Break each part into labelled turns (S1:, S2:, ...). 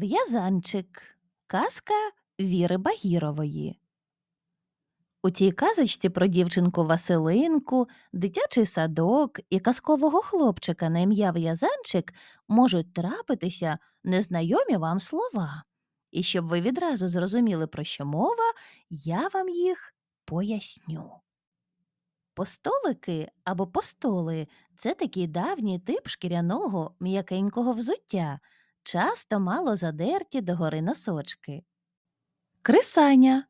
S1: В'язанчик. Казка Віри Багірової. У цій казочці про дівчинку Василинку, дитячий садок і казкового хлопчика на ім'я В'язанчик можуть трапитися незнайомі вам слова. І щоб ви відразу зрозуміли, про що мова, я вам їх поясню. Постолики або постоли це такий давній тип шкіряного м'якенького взуття, часто мало задерті догори носочки. Крисаня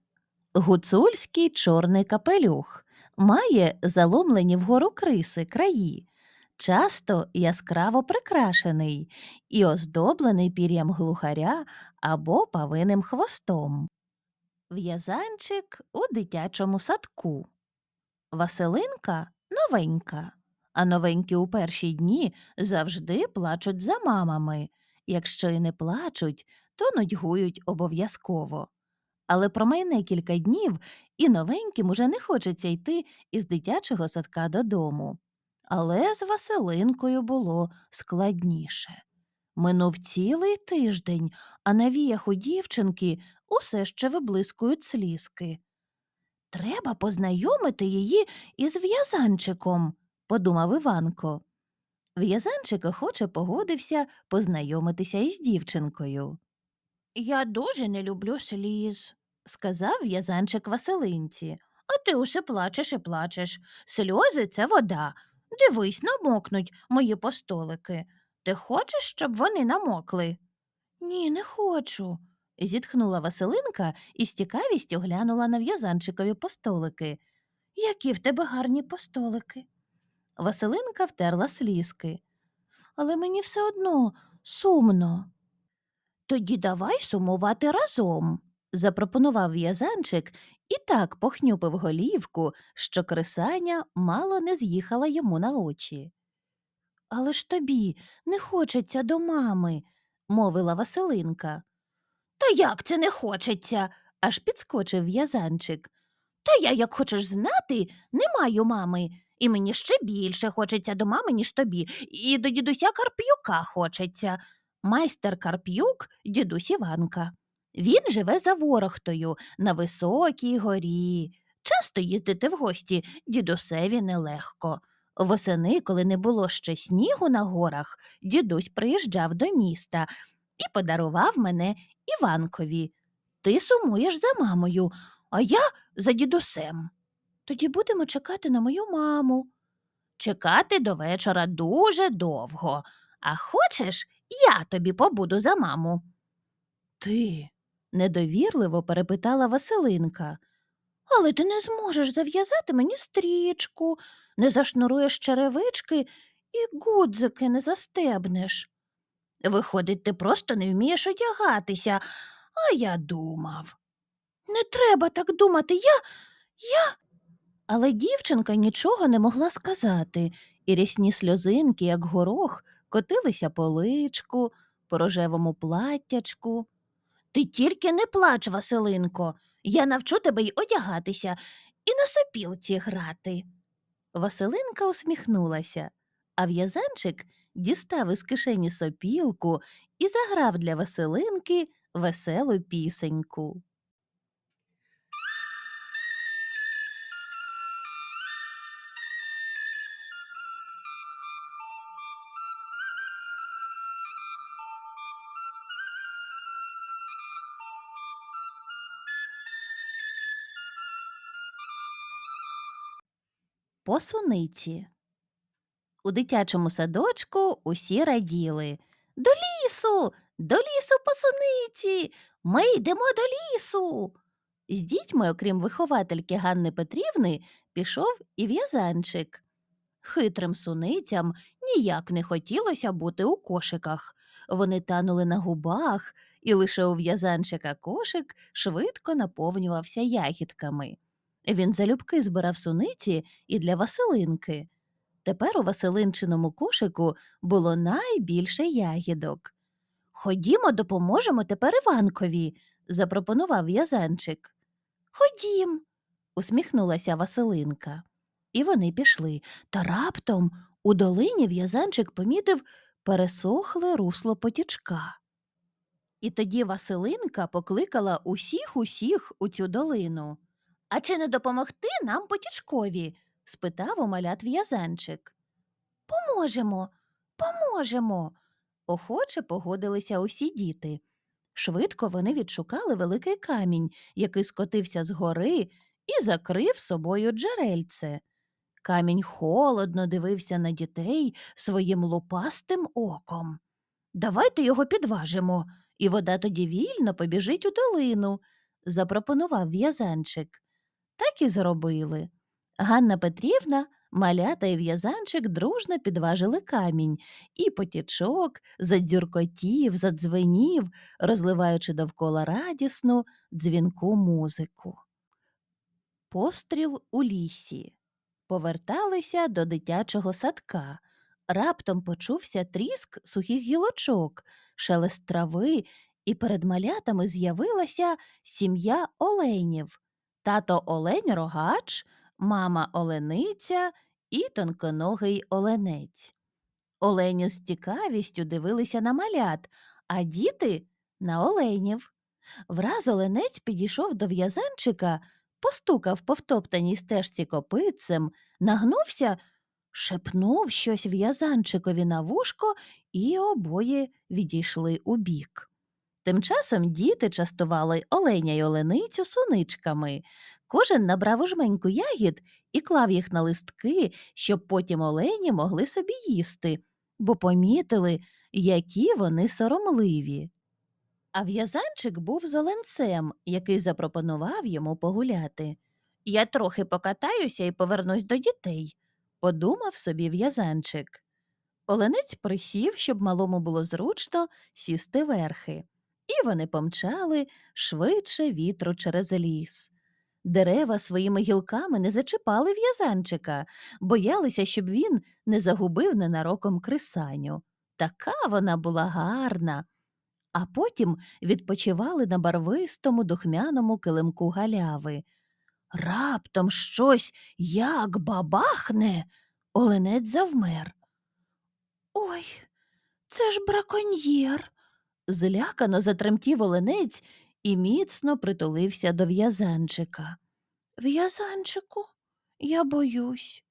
S1: гуцульський чорний капелюх, має заломлені вгору криси краї, часто яскраво прикрашений і оздоблений пір'ям глухаря або павиним хвостом. В'язанчик у дитячому садку. Василинка новенька, а новенькі у перші дні завжди плачуть за мамами. Якщо й не плачуть, то нудьгують обов'язково. Але промайне кілька днів, і новеньким уже не хочеться йти із дитячого садка додому. Але з Василинкою було складніше. Минув цілий тиждень, а на віях у дівчинки усе ще виблискують слізки. Треба познайомити її із в'язанчиком, подумав Іванко. В'язанчик охоче погодився познайомитися із дівчинкою. Я дуже не люблю сліз, сказав в'язанчик Василинці. А ти усе плачеш і плачеш. Сльози це вода. Дивись, намокнуть мої постолики. Ти хочеш, щоб вони намокли? Ні, не хочу, зітхнула Василинка і з цікавістю глянула на в'язанчикові постолики. Які в тебе гарні постолики. Василинка втерла слізки. Але мені все одно сумно. Тоді давай сумувати разом, запропонував в'язанчик і так похнюпив голівку, що крисаня мало не з'їхала йому на очі. Але ж тобі не хочеться до мами, мовила Василинка. Та як це не хочеться? аж підскочив в'язанчик. Та я, як хочеш знати, не маю мами, і мені ще більше хочеться до мами, ніж тобі, і до дідуся Карп'юка хочеться. Майстер Карп'юк дідусь Іванка. Він живе за ворохтою на високій горі. Часто їздити в гості дідусеві нелегко. Восени, коли не було ще снігу на горах, дідусь приїжджав до міста і подарував мене Іванкові. Ти сумуєш за мамою, а я за дідусем. Тоді будемо чекати на мою маму. Чекати до вечора дуже довго. А хочеш, я тобі побуду за маму. Ти. недовірливо перепитала Василинка. Але ти не зможеш зав'язати мені стрічку, не зашнуруєш черевички і гудзики не застебнеш. Виходить, ти просто не вмієш одягатися, а я думав. Не треба так думати, я. я. Але дівчинка нічого не могла сказати, і рясні сльозинки, як горох, котилися по личку, по рожевому платтячку. Ти тільки не плач, Василинко, я навчу тебе й одягатися і на сопілці грати. Василинка усміхнулася, а в'язанчик дістав із кишені сопілку і заграв для Василинки веселу пісеньку. По. У дитячому садочку усі раділи. До лісу, до лісу по суниці. Ми йдемо до лісу. З дітьми, окрім виховательки Ганни Петрівни, пішов і в'язанчик. Хитрим суницям ніяк не хотілося бути у кошиках. Вони танули на губах, і лише у в'язанчика кошик швидко наповнювався ягідками. Він залюбки збирав суниці і для Василинки. Тепер у Василинчиному кошику було найбільше ягідок. Ходімо, допоможемо тепер Іванкові, запропонував в'язанчик. Ходім, усміхнулася Василинка. І вони пішли. Та раптом у долині в'язанчик помітив пересохле русло потічка. І тоді Василинка покликала усіх усіх у цю долину. А чи не допомогти нам потічкові? спитав у малят в'язанчик. Поможемо, поможемо. Охоче погодилися усі діти. Швидко вони відшукали великий камінь, який скотився з гори і закрив собою джерельце. Камінь холодно дивився на дітей своїм лупастим оком. Давайте його підважимо, і вода тоді вільно побіжить у долину, запропонував в'язанчик. Так і зробили. Ганна Петрівна, малята і в'язанчик дружно підважили камінь, і потічок задзюркотів, задзвенів, розливаючи довкола радісну дзвінку музику. Постріл у лісі. Поверталися до дитячого садка. Раптом почувся тріск сухих гілочок, шелест трави, і перед малятами з'явилася сім'я оленів. Тато олень рогач, мама олениця і тонконогий оленець. Олені з цікавістю дивилися на малят, а діти на оленів. Враз оленець підійшов до в'язанчика, постукав по втоптаній стежці копитцем, нагнувся, шепнув щось в'язанчикові на вушко, і обоє відійшли убік. Тим часом діти частували оленя й оленицю суничками. Кожен набрав у жменьку ягід і клав їх на листки, щоб потім олені могли собі їсти, бо помітили, які вони соромливі. А в'язанчик був з оленцем, який запропонував йому погуляти. Я трохи покатаюся і повернусь до дітей, подумав собі в'язанчик. Оленець присів, щоб малому було зручно сісти верхи, і вони помчали швидше вітру через ліс. Дерева своїми гілками не зачіпали в'язанчика, боялися, щоб він не загубив ненароком крисаню. Така вона була гарна. А потім відпочивали на барвистому духмяному килимку галяви. Раптом щось як бабахне, оленець завмер. Ой, це ж браконьєр. Злякано затремтів оленець і міцно притулився до в'язанчика. В'язанчику, я боюсь.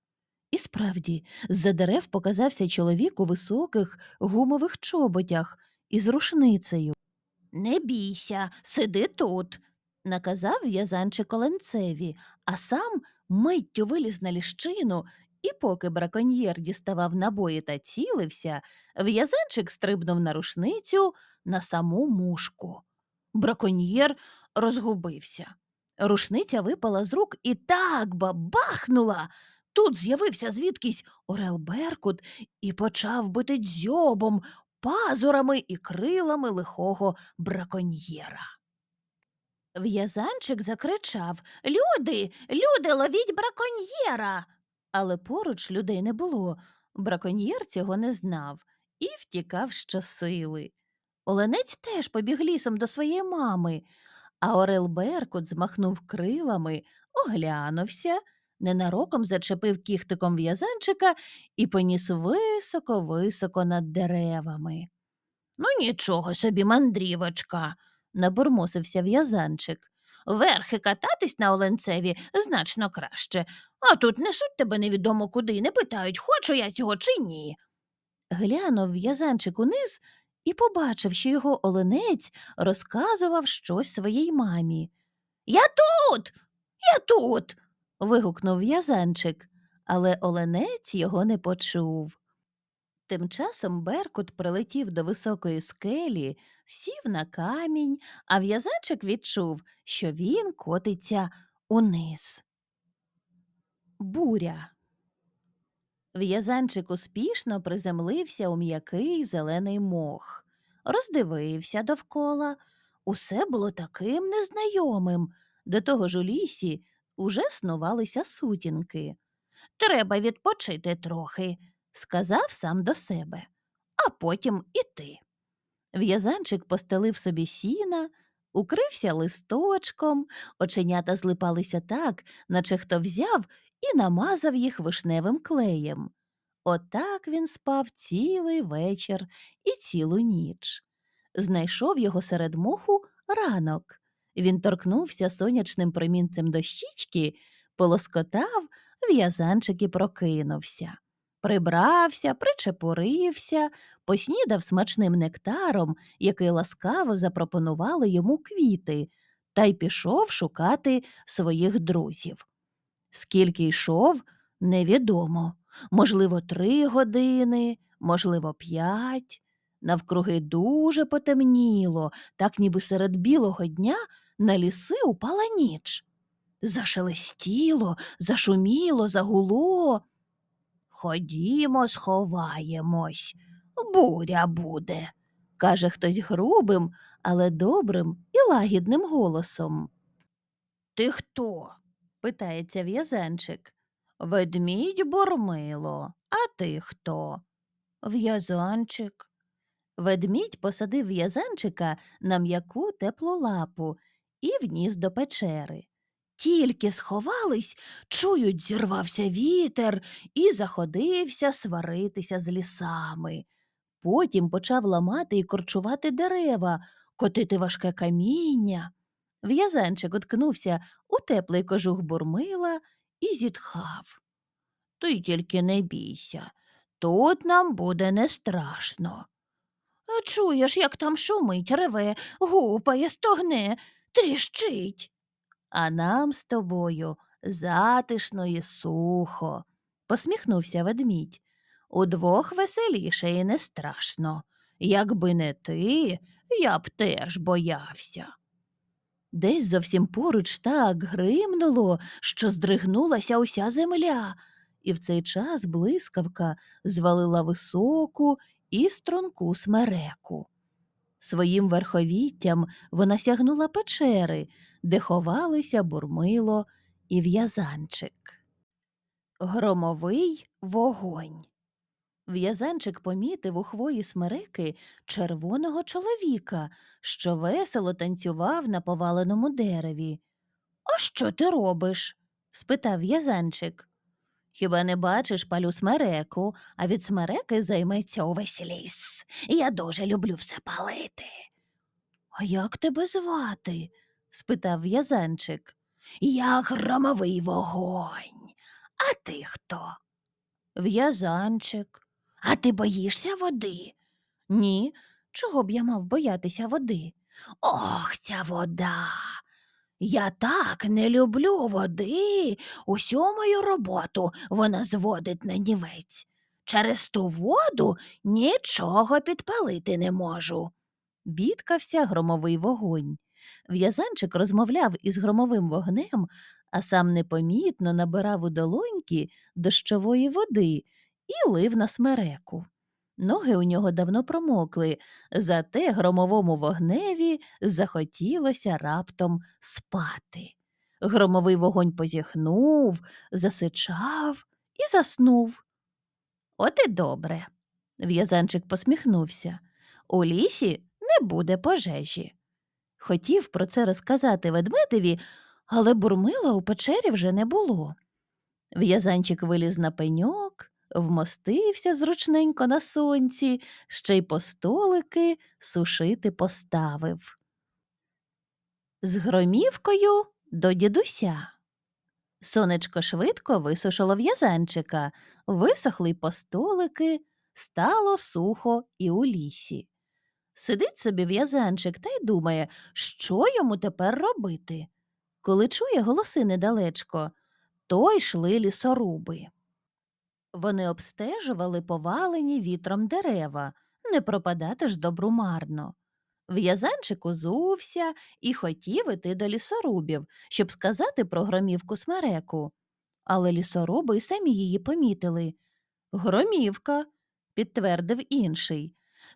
S1: І справді, з-за дерев показався чоловік у високих гумових чоботях із рушницею. Не бійся, сиди тут, наказав в'язанчик оленцеві, а сам миттю виліз на ліщину, і поки браконьєр діставав набої та цілився, в'язанчик стрибнув на рушницю на саму мушку. Браконьєр розгубився. Рушниця випала з рук і так бабахнула. Тут з'явився звідкись Орел Беркут і почав бити дзьобом, пазурами і крилами лихого браконьєра. В'язанчик закричав Люди, люди, ловіть браконьєра. Але поруч людей не було. Браконьєр цього не знав і втікав щосили. Оленець теж побіг лісом до своєї мами, а Орел Беркут змахнув крилами, оглянувся, ненароком зачепив кіхтиком в'язанчика і поніс високо-високо над деревами. Ну, нічого собі, мандрівочка, набурмосився в'язанчик. Верхи кататись на оленцеві значно краще, а тут несуть тебе невідомо куди не питають, хочу я цього чи ні. Глянув в'язанчик униз і побачив, що його оленець розказував щось своїй мамі. Я тут, я тут. вигукнув в'язанчик, але оленець його не почув. Тим часом Беркут прилетів до високої скелі, сів на камінь, а в'язанчик відчув, що він котиться униз. Буря. В'язанчик успішно приземлився у м'який зелений мох, роздивився довкола. Усе було таким незнайомим. До того ж у лісі уже снувалися сутінки. Треба відпочити трохи, сказав сам до себе, а потім іти. В'язанчик постелив собі сіна, укрився листочком, оченята злипалися так, наче хто взяв і намазав їх вишневим клеєм. Отак він спав цілий вечір і цілу ніч. знайшов його серед моху ранок. Він торкнувся сонячним промінцем до щічки, полоскотав, в'язанчик і прокинувся. Прибрався, причепурився, поснідав смачним нектаром, який ласкаво запропонували йому квіти, та й пішов шукати своїх друзів. Скільки йшов, невідомо. Можливо, три години, можливо, п'ять. Навкруги дуже потемніло, так ніби серед білого дня на ліси упала ніч. Зашелестіло, зашуміло, загуло. Ходімо, сховаємось, буря буде, каже хтось грубим, але добрим і лагідним голосом. Ти хто? питається в'язанчик. Ведмідь Бурмило, а ти хто? В'язанчик. Ведмідь посадив в'язанчика на м'яку теплу лапу і вніс до печери. Тільки сховались, чують, зірвався вітер і заходився сваритися з лісами. Потім почав ламати і корчувати дерева, котити важке каміння. В'язанчик уткнувся у теплий кожух бурмила і зітхав. Ти тільки не бійся, тут нам буде не страшно. Чуєш, як там шумить, реве, гупає, стогне, тріщить. А нам з тобою затишно і сухо, посміхнувся ведмідь. Удвох веселіше і не страшно. Якби не ти, я б теж боявся. Десь зовсім поруч так гримнуло, що здригнулася уся земля, і в цей час блискавка звалила високу і струнку смереку. Своїм верховіттям вона сягнула печери, де ховалися бурмило і в'язанчик. Громовий вогонь. В'язанчик помітив у хвої смереки червоного чоловіка, що весело танцював на поваленому дереві. А що ти робиш? спитав в'язанчик. Хіба не бачиш палю смереку, а від смереки займеться увесь ліс. Я дуже люблю все палити. А як тебе звати? спитав в'язанчик. Я громовий вогонь. А ти хто? В'язанчик. А ти боїшся води? Ні. Чого б я мав боятися води? Ох, ця вода. Я так не люблю води. Усю мою роботу вона зводить на нівець. Через ту воду нічого підпалити не можу. Бідкався громовий вогонь. В'язанчик розмовляв із громовим вогнем, а сам непомітно набирав у долоньки дощової води і лив на смереку. Ноги у нього давно промокли, зате громовому вогневі захотілося раптом спати. Громовий вогонь позіхнув, засичав і заснув. От і добре. В'язанчик посміхнувся. У лісі не буде пожежі. Хотів про це розказати ведмедеві, але бурмила у печері вже не було. В'язанчик виліз на пеньок, вмостився зручненько на сонці, ще й по столики сушити поставив. З громівкою до дідуся. Сонечко швидко висушило в'язанчика, висохли й постолики, стало сухо і у лісі. Сидить собі в'язанчик та й думає, що йому тепер робити. Коли чує голоси недалечко, то йшли лісоруби. Вони обстежували повалені вітром дерева, не пропадати ж добру марно. В'язанчик узувся і хотів іти до лісорубів, щоб сказати про громівку смереку. Але лісоруби й самі її помітили. Громівка, підтвердив інший.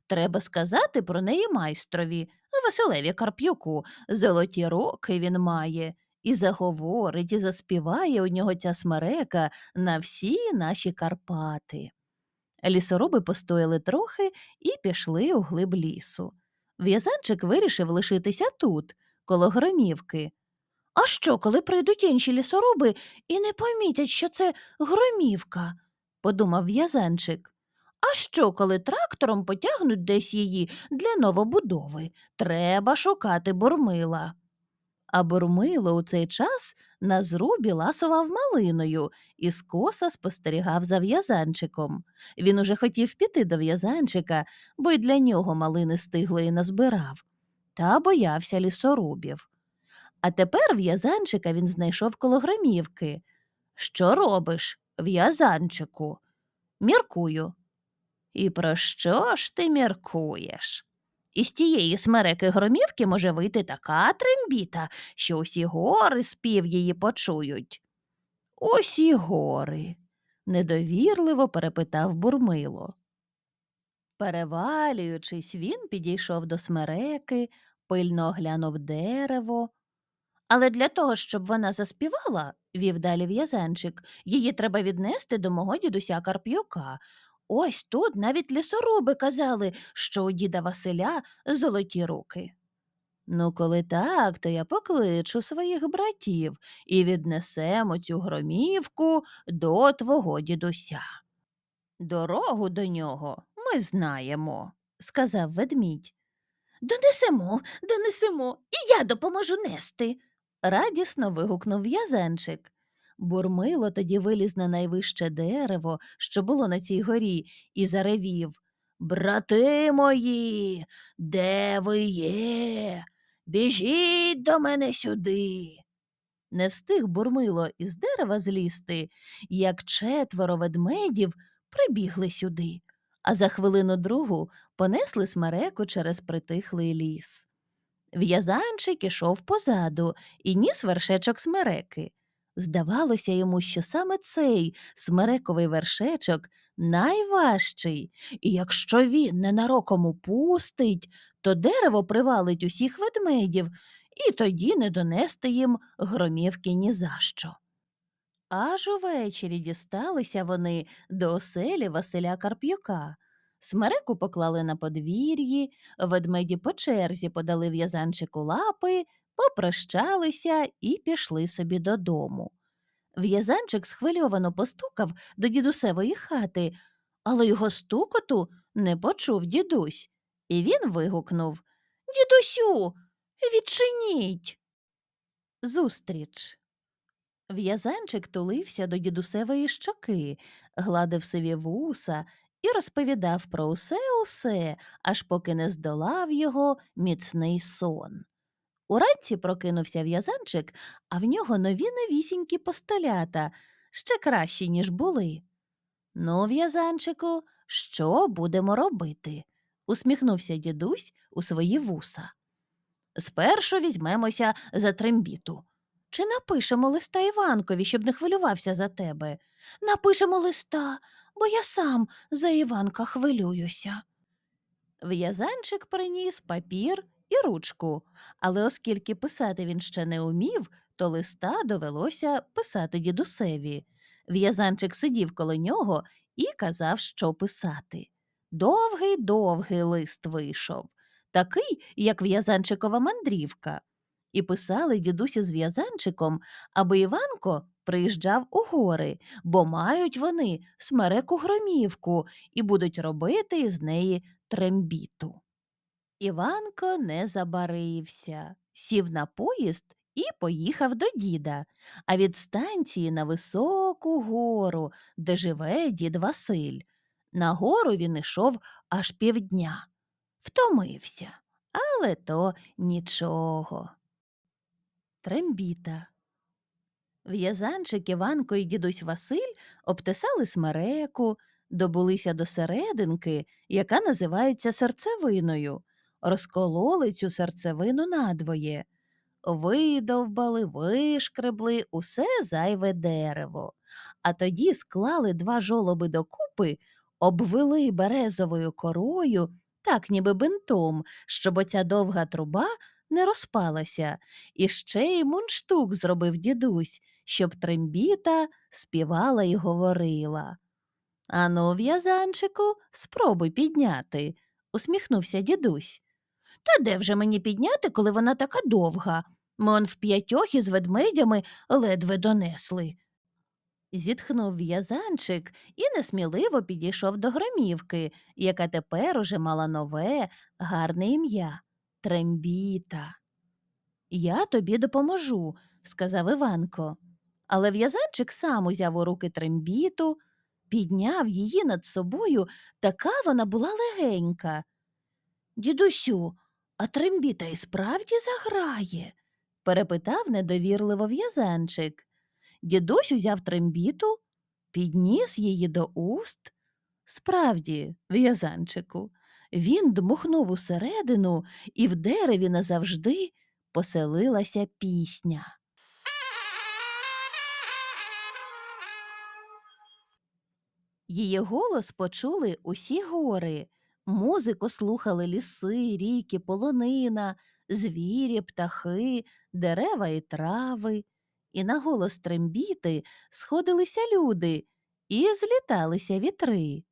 S1: Треба сказати про неї майстрові, Василеві Карп'юку. Золоті роки він має. І заговорить, і заспіває у нього ця смерека на всі наші Карпати. Лісоруби постояли трохи і пішли у глиб лісу. В'язанчик вирішив лишитися тут, коло громівки. А що, коли прийдуть інші лісоруби і не помітять, що це громівка? подумав в'язанчик. А що, коли трактором потягнуть десь її для новобудови? Треба шукати бурмила. А бурмило у цей час на зрубі ласував малиною і скоса спостерігав за в'язанчиком. Він уже хотів піти до в'язанчика, бо й для нього малини стиглої назбирав, та боявся лісорубів. А тепер в'язанчика він знайшов коло громівки. Що робиш, в'язанчику? Міркую. І про що ж ти міркуєш? Із тієї смереки громівки може вийти така трембіта, що усі гори спів її почують. Усі гори, недовірливо перепитав Бурмило. Перевалюючись, він підійшов до смереки, пильно оглянув дерево. Але для того, щоб вона заспівала, вів далі в'язанчик, її треба віднести до мого дідуся Карп'юка. Ось тут навіть лісоруби казали, що у діда Василя золоті руки. Ну, коли так, то я покличу своїх братів і віднесемо цю громівку до твого дідуся. Дорогу до нього ми знаємо, сказав ведмідь. Донесемо, донесемо, і я допоможу нести. радісно вигукнув в'язанчик. Бурмило тоді виліз на найвище дерево, що було на цій горі, і заревів Брати мої, де ви є? Біжіть до мене сюди. Не встиг бурмило із дерева злізти, як четверо ведмедів прибігли сюди, а за хвилину другу понесли смереку через притихлий ліс. В'язанчик ішов позаду і ніс вершечок смереки. Здавалося йому, що саме цей смерековий вершечок найважчий, і якщо він ненароком упустить, то дерево привалить усіх ведмедів, і тоді не донести їм громівки ні за що. Аж увечері дісталися вони до оселі Василя Карп'юка. Смереку поклали на подвір'ї, ведмеді по черзі подали в'язанчику лапи, попрощалися і пішли собі додому. В'язанчик схвильовано постукав до дідусевої хати, але його стукоту не почув дідусь, і він вигукнув Дідусю, відчиніть. Зустріч. В'язанчик тулився до дідусевої щоки, гладив сиві вуса і розповідав про усе усе, аж поки не здолав його міцний сон. Уранці прокинувся в'язанчик, а в нього нові новісінькі постолята, ще кращі, ніж були. Ну, в'язанчику, що будемо робити? усміхнувся дідусь у свої вуса. Спершу візьмемося за трембіту. Чи напишемо листа Іванкові, щоб не хвилювався за тебе? Напишемо листа, бо я сам за Іванка хвилююся. В'язанчик приніс папір і ручку, але оскільки писати він ще не умів, то листа довелося писати дідусеві. В'язанчик сидів коло нього і казав, що писати. Довгий довгий лист вийшов, такий, як в'язанчикова мандрівка. І писали дідусі з в'язанчиком, аби Іванко приїжджав у гори, бо мають вони смереку громівку і будуть робити із неї трембіту. Іванко не забарився, сів на поїзд і поїхав до діда, а від станції на високу гору, де живе дід Василь. На гору він ішов аж півдня. Втомився, але то нічого. Трембіта. В'язанчик Іванко і дідусь Василь обтесали смереку, добулися до серединки, яка називається серцевиною, розкололи цю серцевину надвоє, видовбали, вишкребли усе зайве дерево, а тоді склали два жолоби докупи, обвели березовою корою, так ніби бинтом, щоб оця довга труба не розпалася, і ще й мундштук зробив дідусь, щоб трембіта співала і говорила. Ану, в'язанчику, спробуй підняти, усміхнувся дідусь. Та де вже мені підняти, коли вона така довга? Ми он в п'ятьох із ведмедями ледве донесли. Зітхнув в'язанчик і несміливо підійшов до громівки, яка тепер уже мала нове, гарне ім'я Трембіта. Я тобі допоможу, сказав Іванко. Але в'язанчик сам узяв у руки трембіту, підняв її над собою, така вона була легенька. Дідусю, а трембіта і справді заграє? перепитав недовірливо в'язанчик. Дідусь узяв трембіту, підніс її до уст. Справді, в'язанчику, він дмухнув усередину, і в дереві назавжди поселилася пісня. Її голос почули усі гори. Музику слухали ліси, ріки, полонина, звірі, птахи, дерева і трави. І на голос трембіти сходилися люди і зліталися вітри.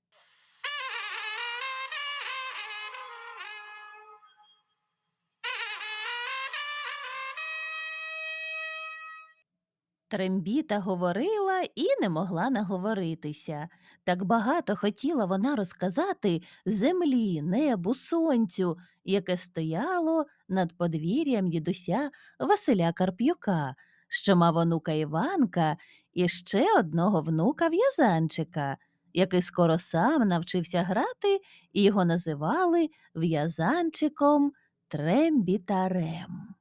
S1: Трембіта говорила і не могла наговоритися. Так багато хотіла вона розказати землі, небу, сонцю, яке стояло над подвір'ям дідуся Василя Карп'юка, що мав онука Іванка і ще одного внука в'язанчика, який скоро сам навчився грати, і його називали в'язанчиком Трембітарем.